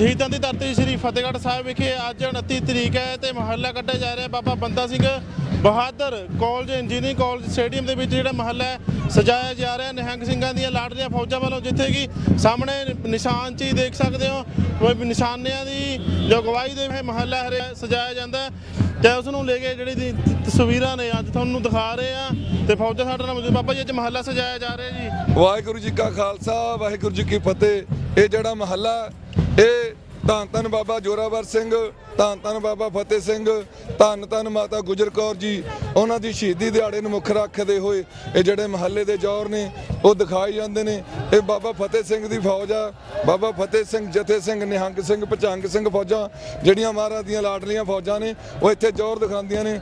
ਸ਼ਹੀਦਾਂ ਦੀ ਧਰਤੀ ਸ੍ਰੀ ਫਤਿਹਗੜ੍ਹ ਸਾਹਿਬ ਵਿਖੇ ਅੱਜ 29 ਤਰੀਕ ਹੈ ਤੇ ਮਹੱਲਾ ਕੱਢਿਆ ਜਾ ਰਿਹਾ Baba Banda Singh Bahadur college, engineering college stadium ਦੇ ਵਿੱਚ ਜਿਹੜਾ ਮਹੱਲਾ ਹੈ, ਸਜਾਇਆ ਜਾ ਰਿਹਾ ਨਿਹੰਗ ਸਿੰਘਾਂ ਦੀਆਂ ਲਾਡਲੀਆਂ ਫੌਜਾਂ ਵੱਲੋਂ ਜਿੱਥੇ ਕਿ ਸਾਹਮਣੇ ਨਿਸ਼ਾਨ ਚ ਹੀ ਦੇਖ ਸਕਦੇ ਹੋ, ਕੋਈ ਨਿਸ਼ਾਨਿਆਂ ਦੀ ਜੋ ਗਵਾਹੀ ਦੇ ਇਹ ਮਹੱਲਾ ਹਰੇ ਸਜਾਇਆ ਜਾਂਦਾ ਹੈ ਤੇ ਉਸ ਨੂੰ ਲੈ ਕੇ ਜਿਹੜੀ ਤਸਵੀਰਾਂ ਨੇ ਅੱਜ ਤੁਹਾਨੂੰ ਦਿਖਾ ਰਹੇ ਆ ਤੇ ਫੌਜਾਂ ਸਾਡੇ ਨਾਲ ਮੌਜੂਦ। ਬਾਬਾ ਜੀ, ਅੱਜ ਮਹੱਲਾ ਸਜਾਇਆ ਜਾ ਰਿਹਾ ਜੀ। ਵਾਹਿਗੁਰੂ ਜੀ ਕਾ ਖਾਲਸਾ, ਵਾਹਿਗੁਰੂ ਜੀ ਕੀ ਫਤਿਹ। ਇਹ ਜਿਹੜਾ ਮਹੱਲਾ, ਇਹ ਧੰਨ ਧੰਨ ਬਾਬਾ ਜੋਰਾਵਰ ਸਿੰਘ, ਧੰਨ ਧੰਨ ਬਾਬਾ ਫਤਿਹ ਸਿੰਘ, ਧੰਨ ਧੰਨ ਮਾਤਾ ਗੁਜਰ ਕੌਰ ਜੀ, ਉਹਨਾਂ ਦੀ ਸ਼ਹੀਦੀ ਦਿਹਾੜੇ ਨੂੰ ਮੁੱਖ ਰੱਖਦੇ ਹੋਏ ਇਹ ਜਿਹੜੇ ਮਹੱਲੇ ਦੇ ਜੌਰ ਨੇ, ਉਹ ਦਿਖਾਏ ਜਾਂਦੇ ਨੇ। ਇਹ ਬਾਬਾ ਫਤਿਹ ਸਿੰਘ ਦੀ ਫੌਜ ਆ। ਬਾਬਾ ਫਤਿਹ ਸਿੰਘ ਜਥੇ ਸਿੰਘ, ਨਿਹੰਗ ਸਿੰਘ ਪਚੰਗ ਸਿੰਘ ਫੌਜਾਂ, ਜਿਹੜੀਆਂ ਮਹਾਰਾਜ ਦੀਆਂ ਲਾਡਲੀਆਂ ਫੌਜਾਂ ਨੇ, ਉਹ ਇੱਥੇ ਜੌਰ ਦਿਖਾਉਂਦੀਆਂ ਨੇ।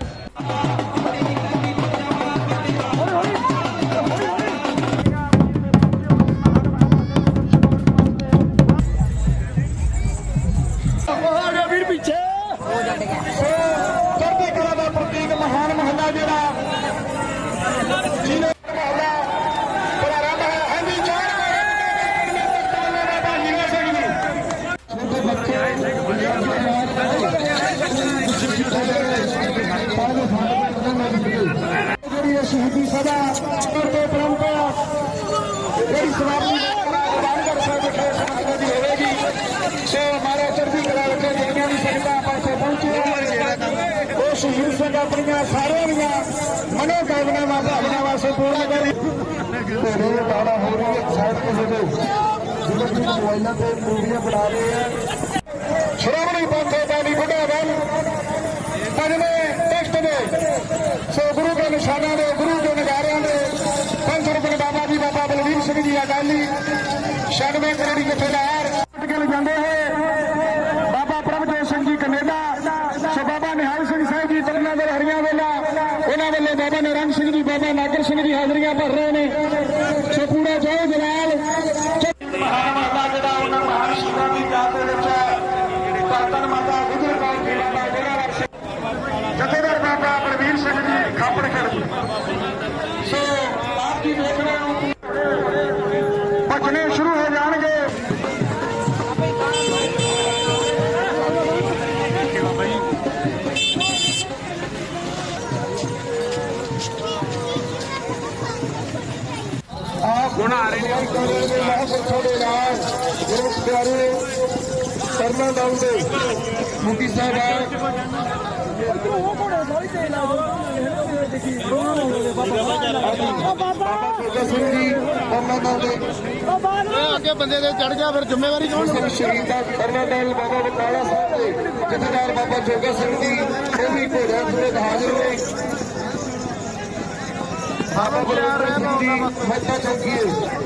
ਸਿੰਘ ਆਪਣੀਆਂ ਸਾਰਿਆਂ ਦੀਆਂ ਮਨੋ ਕਾਮਨਾਵਾਂ ਭਾਵਨਾਵਾਂ ਸੇ ਪੂਰਨ ਕਰੀ ਤੇ ਰੋਜ਼ ਦਾਣਾ ਹੋ ਰਹੀ ਹੈ ਸਾਈਡ ਤੇ ਹੋ ਜਾਓ। ਜਿਹੜੇ ਕਿ ਮੋਬਾਈਲਾਂ ਤੇ ਮੂਵੀਆਂ ਬਣਾ ਰਹੇ ਆ। ਸ਼੍ਰੋਮਣੀ ਪੰਥ ਅਕਾਲੀ ਬੁੱਢਾ ਦਲ ਪੰਜਵੇਂ ਟੈਸਟ ਦੇ। ਸੋ ਗੁਰੂ ਦੇ ਨਿਸ਼ਾਨਾਂ ਦੇ ਗੁਰੂ ਦੇ ਨਗਾਰਿਆਂ ਦੇ ਪੰਜ ਰੁਪਏ ਬਾਬਾ ਜੀ ਬਾਬਾ ਬਲਵੀਰ ਸਿੰਘ ਜੀ ਅਕਾਲੀ। 96 ਕਰੋੜੀ ਜਥੇਦਾਰ ਅਟਕਲ ਜਾਂਦੇ ਹੋਏ ਬਾਬਾ ਪ੍ਰਭਜੋਤ ਸਿੰਘ ਜੀ ਕੈਨੇਡਾ ਸੋ ਬਾਬਾ ਨਿਹਾਲ ਸਿੰਘ ਸਾਹਿਬ ਹਰੀਆਂ ਵੇਲਾ। ਉਹਨਾਂ ਵੱਲੋਂ ਬਾਬਾ ਨਿਰੰਗ ਸਿੰਘ ਜੀ, ਬਾਬਾ ਨਾਗਰ ਸਿੰਘ ਜੀ ਹਾਜ਼ਰੀਆਂ ਭਰ ਰਹੇ ਨੇ। ਸੋ ਪੂਰਾ ਜੈ ਜਲਾਲ ਗੁਣ ਆ ਰਹੇ ਨੇ ਤੁਹਾਡੇ ਨਾਲ ਗੁਰੂ ਪਿਆਰੇ ਕਰਨਾ ਦੇ ਮੁਖੀ ਸਾਹਿਬ ਬਾਬਾ ਸਿੰਘ ਜੀ ਕਰਨਾ ਦੇ। ਅੱਗੇ ਬੰਦੇ ਦੇ ਚੜ ਗਿਆ ਫਿਰ ਜ਼ਿੰਮੇਵਾਰੀ ਕੌਣ ਸਿੰਘ ਸ਼ਹੀਦ ਦਾ ਕਰਨਾ ਦਲ ਬਾਬਾ ਬਕਾਲਾ ਸਾਹਿਬ ਦੇ। ਜਥੇਦਾਰ ਬਾਬਾ ਜੋਗਾ ਸਿੰਘ ਜੀ ਉਹ ਵੀ ਘੋੜਿਆਂ ਸਮੇਤ ਹਾਜ਼ਰ ਨੇ ਬਾਬਾ ਬਲਵਿੰਦਰ ਸਿੰਘ ਜੀ ਮੱਤਾ ਚੌਕੀਏ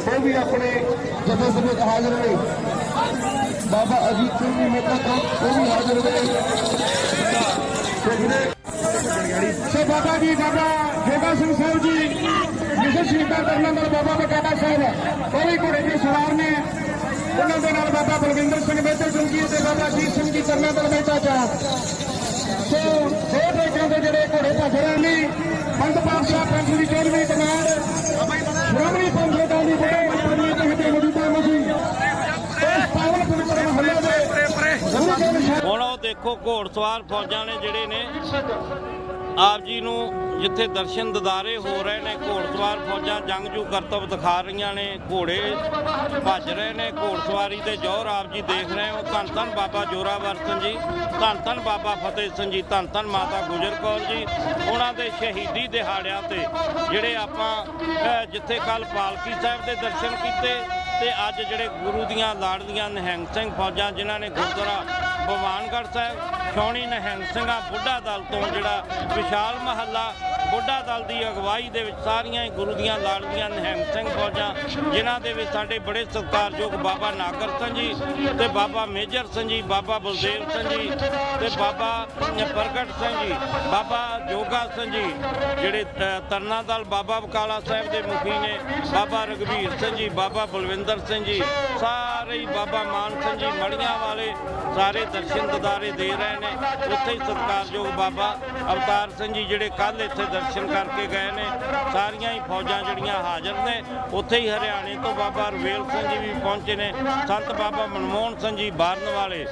ਉਹ ਵੀ ਆਪਣੇ ਜਥੇ ਸਮੇਤ ਹਾਜ਼ਰ ਨੇ। ਬਾਬਾ ਅਜੀਤ ਸਿੰਘ ਜੀ ਮੱਤਾ ਚੌਕ ਉਹ ਵੀ ਹਾਜ਼ਰ ਨੇ। ਸੋ ਬਾਬਾ ਜੀ ਬਾਬਾ ਜੋਗਾ ਸਿੰਘ ਸਾਹਿਬ ਜੀ ਮਿਸ਼ਨ ਸ਼ਹੀਦਾਂ ਕਰਨਾ ਨਾਲ ਬਾਬਾ ਬਕਾਲਾ ਸਾਹਿਬ ਉਹ ਵੀ ਘੋੜੇ ਦੇ ਸਵਾਰ ਨੇ। ਉਹਨਾਂ ਦੇ ਨਾਲ ਬਾਬਾ ਬਲਵਿੰਦਰ ਸਿੰਘ ਮਹਿਤਾ ਚੌਂਕੀ ਤੇ ਬਾਬਾ ਅਜੀਤ ਸਿੰਘ ਜੀ ਕਰਨਾ ਨਾਲ ਮਹਿਤਾ ਚਾ ਸੋ ਦੋ ਟਰੈਕਾਂ ਦੇ ਜਿਹੜੇ ਘੋੜੇ ਭੱਜ ਰਹੇ ਨੇ ਪੰਜ ਪਾਤਸ਼ਾਹ ਪੰਜ ਦੀ ਚੋਣਵੀਂ ਕਮਾਂਡ ਸ਼੍ਰੋਮਣੀ ਪੰਥ ਅਕਾਲੀ ਬੜੇ ਮਾਤਾ ਦੀ ਤਹਿਤ ਮੌਜੂਦਾ ਮਸੀ ਇਸ ਪਾਵਨ ਪਵਿੱਤਰ ਮਹੱਲੇ ਦੇ ਗੁਰੂ ਦੇ ਨਿਸ਼ਾਨ ਹੁਣ ਉਹ ਦੇਖੋ ਘੋੜਸਵਾਰ ਫੌਜਾਂ ਨੇ ਜਿਹੜੇ ਨੇ ਆਪ ਜੀ ਨੂੰ ਜਿੱਥੇ ਦਰਸ਼ਨ ਦਿਦਾਰੇ ਹੋ ਰਹੇ ਨੇ, ਘੋੜਸਵਾਰ ਫੌਜਾਂ ਜੰਗਜੂ ਕਰਤੱਵ ਦਿਖਾ ਰਹੀਆਂ ਨੇ, ਘੋੜੇ ਭੱਜ ਰਹੇ ਨੇ, ਘੋੜਸਵਾਰੀ ਦੇ ਜ਼ੋਰ ਆਪ ਜੀ ਦੇਖ ਰਹੇ ਹੋ। ਧੰਨ ਧੰਨ ਬਾਬਾ ਜੋਰਾਵਰ ਸਿੰਘ ਜੀ, ਧੰਨ ਧੰਨ ਬਾਬਾ ਫਤਿਹ ਸਿੰਘ ਜੀ, ਧੰਨ ਧੰਨ ਮਾਤਾ ਗੁਜਰ ਕੌਰ ਜੀ, ਉਹਨਾਂ ਦੇ ਸ਼ਹੀਦੀ ਦਿਹਾੜਿਆਂ ਤੇ ਜਿਹੜੇ ਆਪਾਂ ਜਿੱਥੇ ਕੱਲ ਪਾਲਕੀ ਸਾਹਿਬ ਦੇ ਦਰਸ਼ਨ ਕੀਤੇ ਤੇ ਅੱਜ ਜਿਹੜੇ ਗੁਰੂ ਦੀਆਂ ਲਾੜਲੀਆਂ ਨਿਹੰਗ ਸਿੰਘ ਫੌਜਾਂ ਜਿਨ੍ਹਾਂ ਨੇ ਗੁਰਦੁਆਰਾ ਬਵਾਨਗੜ੍ਹ ਸਾਹਿਬ ਛਾਉਣੀ ਨਿਹੰਗ ਸਿੰਘਾਂ ਬੁੱਢਾ ਦਲ ਤੋਂ ਜਿਹੜਾ ਵਿਸ਼ਾਲ ਮਹੱਲਾ ਬੁੱਢਾ ਦਲ ਦੀ ਅਗਵਾਈ ਦੇ ਵਿੱਚ ਸਾਰੀਆਂ ਹੀ ਗੁਰੂ ਦੀਆਂ ਲਾੜਲੀਆਂ ਨਿਹੰਗ ਸਿੰਘ ਫੌਜਾਂ, ਜਿਨ੍ਹਾਂ ਦੇ ਵਿੱਚ ਸਾਡੇ ਬੜੇ ਸਤਿਕਾਰਯੋਗ ਬਾਬਾ ਨਾਗਰ ਸਿੰਘ ਜੀ ਤੇ ਬਾਬਾ ਮੇਜਰ ਸਿੰਘ ਜੀ, ਬਾਬਾ ਬਲਦੇਵ ਸਿੰਘ ਜੀ ਤੇ ਬਾਬਾ ਪ੍ਰਗਟ ਸਿੰਘ ਜੀ, ਬਾਬਾ ਜੋਗਾ ਸਿੰਘ ਜੀ, ਜਿਹੜੇ ਤ- ਤਰਨਾ ਦਲ ਬਾਬਾ ਬਕਾਲਾ ਸਾਹਿਬ ਦੇ ਮੁਖੀ ਨੇ, ਬਾਬਾ ਰਗਵੀਰ ਸਿੰਘ ਜੀ, ਬਾਬਾ ਬਲਵਿੰਦਰ ਸਿੰਘ ਜੀ, ਸਾਰੇ ਹੀ ਬਾਬਾ ਮਾਨ ਸਿੰਘ ਜੀ ਮੜੀਆਂ ਵਾਲੇ ਸਾਰੇ ਦਰਸ਼ਨ ਦਿਦਾਰੇ ਦੇ ਰਹੇ ਨੇ। ਉੱਥੇ ਹੀ ਸਤਿਕਾਰਯੋਗ ਬਾਬਾ ਅਵਤਾਰ ਸਿੰਘ ਜੀ, ਜਿਹੜੇ ਕੱਲ ਇੱਥੇ ਦਰਸ਼ਨ ਕਰਕੇ ਗਏ ਨੇ। ਸਾਰੀਆਂ ਹੀ ਫੌਜਾਂ ਜਿਹੜੀਆਂ ਹਾਜ਼ਰ ਨੇ। ਉੱਥੇ ਹੀ ਹਰਿਆਣੇ ਤੋਂ ਬਾਬਾ ਰਵੇਲ ਸਿੰਘ ਜੀ ਵੀ ਪਹੁੰਚੇ ਨੇ। ਸੰਤ ਬਾਬਾ ਮਨਮੋਹਨ ਸਿੰਘ ਜੀ ਬਾਰਨ ਵਾਲੇ।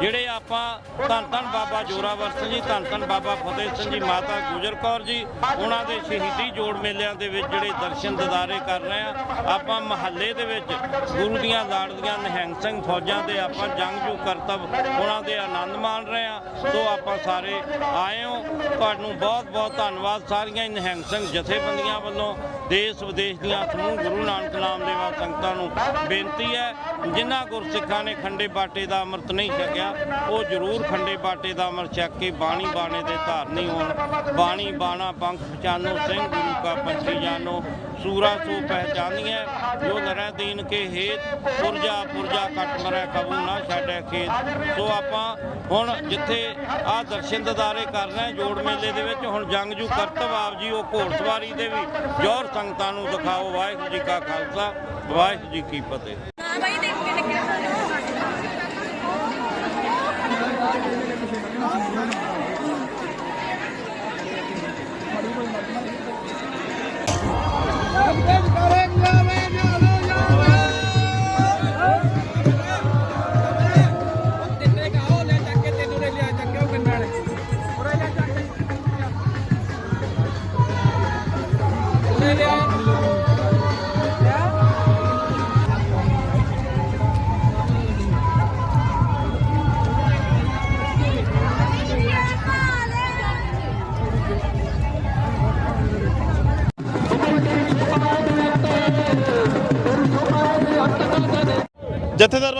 ਜਿਹੜੇ ਆਪਾਂ ਧੰਨ ਧੰਨ ਬਾਬਾ ਜੋਰਾਵਰ ਸਿੰਘ ਜੀ ਧੰਨ ਧੰਨ ਬਾਬਾ ਫਤਿਹ ਸਿੰਘ ਜੀ ਮਾਤਾ ਗੁਜਰ ਕੌਰ ਜੀ ਉਹਨਾਂ ਦੇ ਸ਼ਹੀਦੀ ਜੋੜ ਮੇਲਿਆਂ ਦੇ ਵਿੱਚ ਜਿਹੜੇ ਦਰਸ਼ਨ ਦਿਦਾਰੇ ਕਰ ਰਹੇ ਆ। ਆਪਾਂ ਮਹੱਲੇ ਦੇ ਵਿੱਚ ਗੁਰੂ ਦੀਆਂ ਲਾੜਦੀਆਂ ਨਿਹੰਗ ਸਿੰਘ ਫੌਜਾਂ ਦੇ ਆਪਾਂ ਜੰਗਜੂ ਕਰਤੱਵ ਉਹਨਾਂ ਦੇ ਆਨੰਦ ਮਾਣ ਰਹੇ ਆ। ਸੋ ਆਪਾਂ ਸਾਰੇ ਆਏ ਹੋ। ਤੁਹਾਨੂੰ ਬਹੁਤ ਬਹੁਤ ਧੰਨਵਾਦ। ਸਾਰੀਆਂ ਹੀ ਨਿਹੰਗ ਸਿੰਘ ਜਥੇਬੰਦੀਆਂ ਵੱਲੋਂ ਦੇਸ਼ ਵਿਦੇਸ਼ ਦੀਆਂ ਸਮੂਹ ਗੁਰੂ ਨਾਨਕ ਨਾਮ ਦੇਵਾ ਸੰਗਤਾਂ ਨੂੰ ਬੇਨਤੀ ਹੈ। ਜਿਨ੍ਹਾਂ ਗੁਰਸਿੱਖਾਂ ਨੇ ਖੰਡੇ ਬਾਟੇ ਦਾ ਅੰਮ੍ਰਿਤ ਨਹੀਂ ਛਕਿਆ, ਉਹ ਜ਼ਰੂਰ ਖੰਡੇ ਬਾਟੇ ਦਾ ਅੰਮ੍ਰਿਤ ਛਕ ਕੇ ਬਾਣੀ ਬਾਣੇ ਦੇ ਧਾਰਨੀ ਹੋਣ। ਬਾਣੀ ਬਾਣਾ ਪੰਖ ਪਛਾਨੋ, ਸਿੰਘ ਗੁਰੂ ਕਾ ਪੰਛੀ ਜਾਨੋ, ਸੂਰਾ ਸੋ ਪਹਿਚਾਨੀਐ। ਜੋ ਨਰੈ ਦੀਨ ਕੇ ਹੇਤ, ਪੁਰਜਾ ਪੁਰਜਾ ਕੱਟ ਮਰੈ ਕਬੂ ਨਾ ਛਾੜੈ ਖੇਤ। ਸੋ ਆਪਾਂ ਹੁਣ ਜਿੱਥੇ ਆ ਦਰਸ਼ਨ ਦਦਾਰੇ ਕਰ ਰਹੇ ਹਾਂ, ਜੋੜ ਮੇਲੇ ਦੇ ਵਿੱਚ, ਹੁਣ ਜੰਗਜੂ ਕਰਤਵ ਆਪ ਜੀ, ਉਹ ਘੋੜਸਵਾਰੀ ਦੇ ਵੀ ਜੋਰ ਸੰਗਤਾਂ ਨੂੰ ਦਿਖਾਓ। ਵਾਹਿਗੁਰੂ ਜੀ ਕਾ ਖਾਲਸਾ, ਵਾਹਿਗੁਰੂ ਜੀ ਕੀ ਫਤਿਹ। ਹਾਂ ਬਾਈ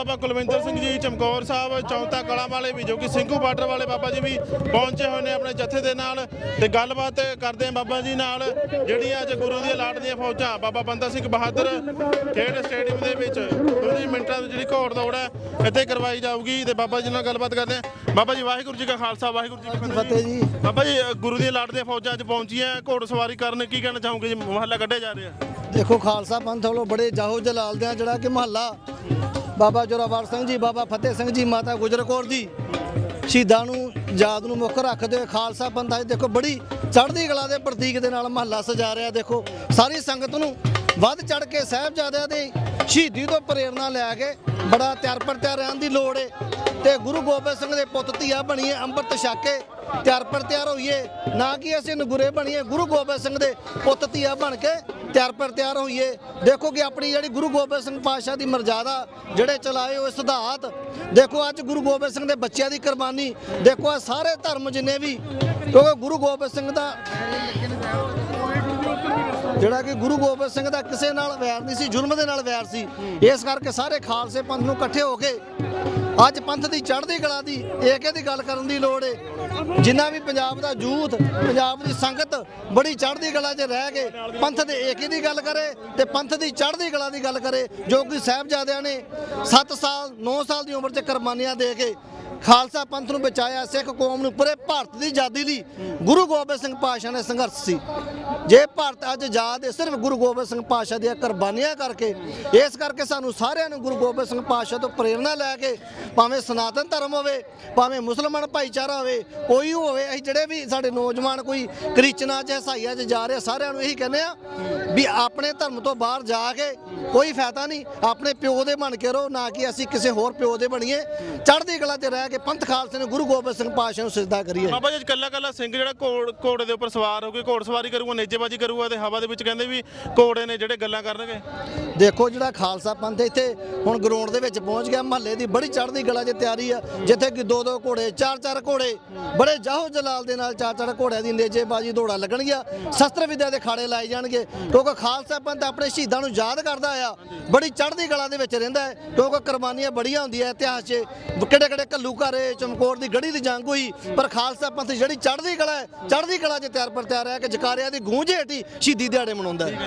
ਬਾਬਾ ਕੁਲਵਿੰਦਰ ਸਿੰਘ ਜੀ ਚਮਕੌਰ ਸਾਹਿਬ ਚੌਂਤਾ ਕਲਾਂ ਵਾਲੇ ਵੀ ਜੋ ਕਿ ਸਿੰਘੂ ਬਾਰਡਰ ਵਾਲੇ ਬਾਬਾ ਜੀ ਵੀ ਪਹੁੰਚੇ ਹੋਏ ਨੇ ਆਪਣੇ ਜਥੇ ਦੇ ਨਾਲ। ਤੇ ਗੱਲਬਾਤ ਕਰਦੇ ਆ ਬਾਬਾ ਜੀ ਨਾਲ ਜਿਹੜੀਆਂ ਅੱਜ ਗੁਰੂ ਦੀਆਂ ਲਾੜ ਦੀਆਂ ਫੌਜਾਂ ਬਾਬਾ ਬੰਦਾ ਸਿੰਘ ਬਹਾਦਰ ਖੇਡ ਸਟੇਡੀਅਮ ਦੇ ਵਿੱਚ ਹੀ ਮਿੰਟਾਂ ਵਿੱਚ ਜਿਹੜੀ ਘੋੜ ਦੌੜ ਹੈ ਇੱਥੇ ਕਰਵਾਈ ਜਾਊਗੀ। ਤੇ ਬਾਬਾ ਜੀ ਨਾਲ ਗੱਲਬਾਤ ਕਰਦੇ ਆ ਬਾਬਾ ਜੀ ਵਾਹਿਗੁਰੂ ਜੀ ਕਾ ਖਾਲਸਾ ਵਾਹਿਗੁਰੂ ਜੀ ਕੀ ਫਤਿਹ ਜੀ। ਬਾਬਾ ਜੀ ਗੁਰੂ ਦੀਆਂ ਲਾੜ ਦੀਆਂ ਫੌਜਾਂ ਅੱਜ ਪਹੁੰਚੀਆਂ ਘੋੜ ਸਵਾਰੀ ਕਰਨ ਕੀ ਕਹਿਣਾ ਚਾਹੋਗੇ ਜੀ? ਮਹੱਲਾ ਕੱਢੇ ਜਾ ਰਹੇ ਆ। ਦੇਖੋ ਖਾਲਸਾ ਪੰਥ ਵੱਲੋਂ ਬੜੇ ਜਾਹੋ ਜਲਾਲ ਦੇ ਆ ਜਿਹੜਾ ਕਿ ਮਹੱਲਾ ਬਾਬਾ ਜੋਰਾਵਰ ਸਿੰਘ ਜੀ, ਬਾਬਾ ਫਤਿਹ ਸਿੰਘ ਜੀ, ਮਾਤਾ ਗੁਜਰ ਕੌਰ ਜੀ। ਸ਼ਹੀਦਾਂ ਨੂੰ, ਯਾਦ ਨੂੰ ਮੁੱਖ ਰੱਖਦੇ ਹੋਏ ਖਾਲਸਾ ਪੰਥ ਅੱਜ ਦੇਖੋ ਬੜੀ ਚੜ੍ਹਦੀ ਕਲਾ ਦੇ ਪ੍ਰਤੀਕ ਦੇ ਨਾਲ ਮਹੱਲਾ ਸਜਾ ਰਿਹਾ। ਦੇਖੋ, ਸਾਰੀ ਸੰਗਤ ਨੂੰ ਵੱਧ ਚੜ ਕੇ ਸਾਹਿਬਜ਼ਾਦਿਆਂ ਦੀ ਸ਼ਹੀਦੀ ਤੋਂ ਪ੍ਰੇਰਣਾ ਲੈ ਕੇ ਬੜਾ ਤਿਆਰ ਪਰ ਤਿਆਰ ਰਹਿਣ ਦੀ ਲੋੜ ਏ। ਤੇ ਗੁਰੂ ਗੋਬਿੰਦ ਸਿੰਘ ਦੇ ਪੁੱਤ ਧੀਆ ਬਣੀਏ ਅੰਮ੍ਰਿਤ ਛਕ ਤਿਆਰ ਪਰ ਤਿਆਰ ਹੋਈਏ। ਨਾ ਕਿ ਅਸੀਂ ਨਗੁਰੇ ਬਣੀਏ, ਗੁਰੂ ਗੋਬਿੰਦ ਸਿੰਘ ਦੇ ਪੁੱਤ ਧੀਆ ਬਣ ਕੇ ਤਿਆਰ ਪਰ ਤਿਆਰ ਹੋਈਏ। ਦੇਖੋ ਕਿ ਆਪਣੀ ਜਿਹੜੀ ਗੁਰੂ ਗੋਬਿੰਦ ਸਿੰਘ ਪਾਤਸ਼ਾਹ ਦੀ ਮਰਜ਼ਾਦਾ ਜਿਹੜੇ ਚਲਾਏ ਹੋਏ ਸਿਧਾਂਤ, ਦੇਖੋ ਅੱਜ ਗੁਰੂ ਗੋਬਿੰਦ ਸਿੰਘ ਦੇ ਬੱਚਿਆਂ ਦੀ ਕੁਰਬਾਨੀ, ਦੇਖੋ ਆ ਸਾਰੇ ਧਰਮ ਜਿੰਨੇ ਵੀ, ਕਿਉਂਕਿ ਗੁਰੂ ਗੋਬਿੰਦ ਸਿੰਘ ਦਾ ਜਿਹੜਾ ਕਿ ਗੁਰੂ ਗੋਬਿੰਦ ਸਿੰਘ ਦਾ ਕਿਸੇ ਨਾਲ ਵੈਰ ਨਹੀਂ ਸੀ, ਜ਼ੁਲਮ ਦੇ ਨਾਲ ਵੈਰ ਸੀ। ਇਸ ਕਰਕੇ ਸਾਰੇ ਖਾਲਸੇ ਪੰਥ ਨੂੰ ਇਕੱਠੇ ਹੋ ਕੇ ਅੱਜ ਪੰਥ ਦੀ ਚੜ੍ਹਦੀ ਕਲਾ ਦੀ ਏਕੇ ਦੀ ਗੱਲ ਕਰਨ ਦੀ ਲੋੜ ਏ। ਜਿੰਨਾ ਵੀ ਪੰਜਾਬ ਦਾ ਯੂਥ ਪੰਜਾਬ ਦੀ ਸੰਗਤ ਬੜੀ ਚੜ੍ਹਦੀ ਕਲਾ 'ਚ ਰਹਿ ਕੇ ਪੰਥ ਦੇ ਏਕੇ ਦੀ ਗੱਲ ਕਰੇ ਤੇ ਪੰਥ ਦੀ ਚੜ੍ਹਦੀ ਕਲਾ ਦੀ ਗੱਲ ਕਰੇ, ਜੋ ਕਿ ਸਾਹਿਬਜ਼ਾਦਿਆਂ ਨੇ 7 ਸਾਲ 9 ਸਾਲ ਦੀ ਉਮਰ 'ਚ ਕੁਰਬਾਨੀਆਂ ਦੇ ਕੇ ਖਾਲਸਾ ਪੰਥ ਨੂੰ ਬਚਾਇਆ, ਸਿੱਖ ਕੌਮ ਨੂੰ ਪੂਰੇ ਭਾਰਤ ਦੀ ਆਜ਼ਾਦੀ ਲਈ ਗੁਰੂ ਗੋਬਿੰਦ ਸਿੰਘ ਪਾਤਸ਼ਾਹ ਨੇ ਸੰਘਰਸ਼ ਸੀ। ਜੇ ਭਾਰਤ ਅੱਜ ਆਜ਼ਾਦ ਹੈ ਸਿਰਫ ਗੁਰੂ ਗੋਬਿੰਦ ਸਿੰਘ ਪਾਤਸ਼ਾਹ ਦੀਆਂ ਕੁਰਬਾਨੀਆਂ ਕਰਕੇ ਇਸ ਕਰਕੇ ਸਾਨੂੰ ਸਾਰਿਆਂ ਨੂੰ ਗੁਰੂ ਗੋਬਿੰਦ ਸਿੰਘ ਪਾਤਸ਼ਾਹ ਤੋਂ ਪ੍ਰੇਰਣਾ ਲੈ ਕੇ ਭਾਵੇਂ ਸਨਾਤਨ ਧਰਮ ਹੋਵੇ ਭਾਵੇਂ ਮੁਸਲਮਾਨ ਭਾਈਚਾਰਾ ਹੋਵੇ ਕੋਈ ਹੋਵੇ ਅਸੀਂ ਜਿਹੜੇ ਵੀ ਸਾਡੇ ਨੌਜਵਾਨ ਕੋਈ ਕ੍ਰਿਸਚਨਾਂ 'ਚ ਈਸਾਈਆਂ 'ਚ ਜਾ ਰਹੇ ਆ, ਸਾਰਿਆਂ ਨੂੰ ਇਹੀ ਕਹਿੰਦੇ ਆ ਵੀ ਆਪਣੇ ਧਰਮ ਤੋਂ ਬਾਹਰ ਜਾ ਕੇ ਕੋਈ ਫਾਇਦਾ ਨਹੀਂ ਆਪਣੇ ਪਿਓ ਦੇ ਬਣ ਕੇ ਰਹੋ ਨਾ ਕਿ ਅਸੀਂ ਕਿਸੇ ਹੋਰ ਪਿਓ ਦੇ ਬਣੀਏ। ਚੜ੍ਹਦੀ ਕਲਾ 'ਚ ਰਹਿ ਕੇ ਪੰਥ ਖਾਲਸੇ ਨੂੰ ਗੁਰੂ ਗੋਬਿੰਦ ਸਿੰਘ ਪਾਤਸ਼ਾਹ ਨੂੰ ਸਿਜਦਾ ਕਰੀਏ। ਬਾਬਾ ਜੀ ਕੱਲਾ ਕੱਲਾ ਸਿੰਘ ਜਿਹੜਾ ਘੋੜ ਘੋੜੇ ਦੇ ਉੱਪਰ ਸਵਾਰ ਹੋ ਕੇ ਘੋੜ ਸਵਾਰੀ ਕਰੂਗਾ ਨੇਜੇਬਾਜੀ ਕਰੂਗਾ ਤੇ ਹਵਾ ਦੇ ਵਿੱਚ ਕਹਿੰਦੇ ਵੀ ਘੋੜੇ ਨੇ ਜਿਹੜੇ ਗੱਲਾਂ ਕਰਨਗੇ। ਦੇਖੋ ਜਿਹੜਾ ਖਾਲਸਾ ਪੰਥ ਇੱਥੇ ਹੁਣ ਗਰਾਊਂਡ ਦੇ ਵਿੱਚ ਪਹੁੰਚ ਗਿਆ, ਮਹੱਲੇ ਦੀ ਬੜੀ ਚੜ੍ਹਦੀ ਕਲਾ 'ਚ ਤਿਆਰੀ ਆ, ਜਿੱਥੇ ਕਿ ਦੋ ਦੋ ਘੋੜੇ, ਚਾਰ ਚਾਰ ਘੋੜੇ, ਬੜੇ ਜਾਹੋ ਜਲਾਲ ਦੇ ਨਾਲ ਚਾਰ ਚਾਰ ਘੋੜਿਆਂ ਦੀ ਨੇਜੇਬਾਜੀ ਦੌੜਾਂ ਲੱਗਣਗੀਆਂ, ਸ਼ਸਤਰ ਵਿਦਿਆ ਦੇ ਖਾੜੇ ਲਾਏ ਜਾਣਗੇ, ਕਿਉਂਕਿ ਖਾਲਸਾ ਪੰਥ ਆਪਣੇ ਸ਼ਹੀਦਾਂ ਨੂੰ ਯਾਦ ਕਰਦਾ ਆ, ਬੜੀ ਚੜ੍ਹਦੀ ਕਲਾ ਦੇ ਵਿੱਚ ਰਹਿੰਦਾ ਹੈ, ਕਿਉਂਕਿ ਕੁਰਬਾਨੀਆਂ ਬੜੀਆਂ ਹੁੰਦੀਆਂ ਇਤਿਹਾਸ 'ਚ, ਕਿਹੜੇ ਕਿਹੜੇ ਕੱਲੂ ਘਾਰੇ, ਚਮਕੌਰ ਦੀ ਗੜੀ ਦੀ ਜੰਗ ਹੋਈ, ਪਰ ਖਾਲਸਾ ਪੰਥ ਜਿਹੜੀ ਚੜ੍ਹਦੀ ਕਲਾ ਹੈ, ਚੜ੍ਹਦੀ ਕਲਾ 'ਚ ਤਿਆਰ ਪਰ ਤਿਆਰ ਹੈ ਕਿ ਜਕਾਰਿਆਂ ਦੀ ਗੂੰਜ ਹੇਠੀ ਸ਼ਹੀਦੀ ਦਿਹਾੜੇ ਮਨਾਉਂਦਾ ਹੈ।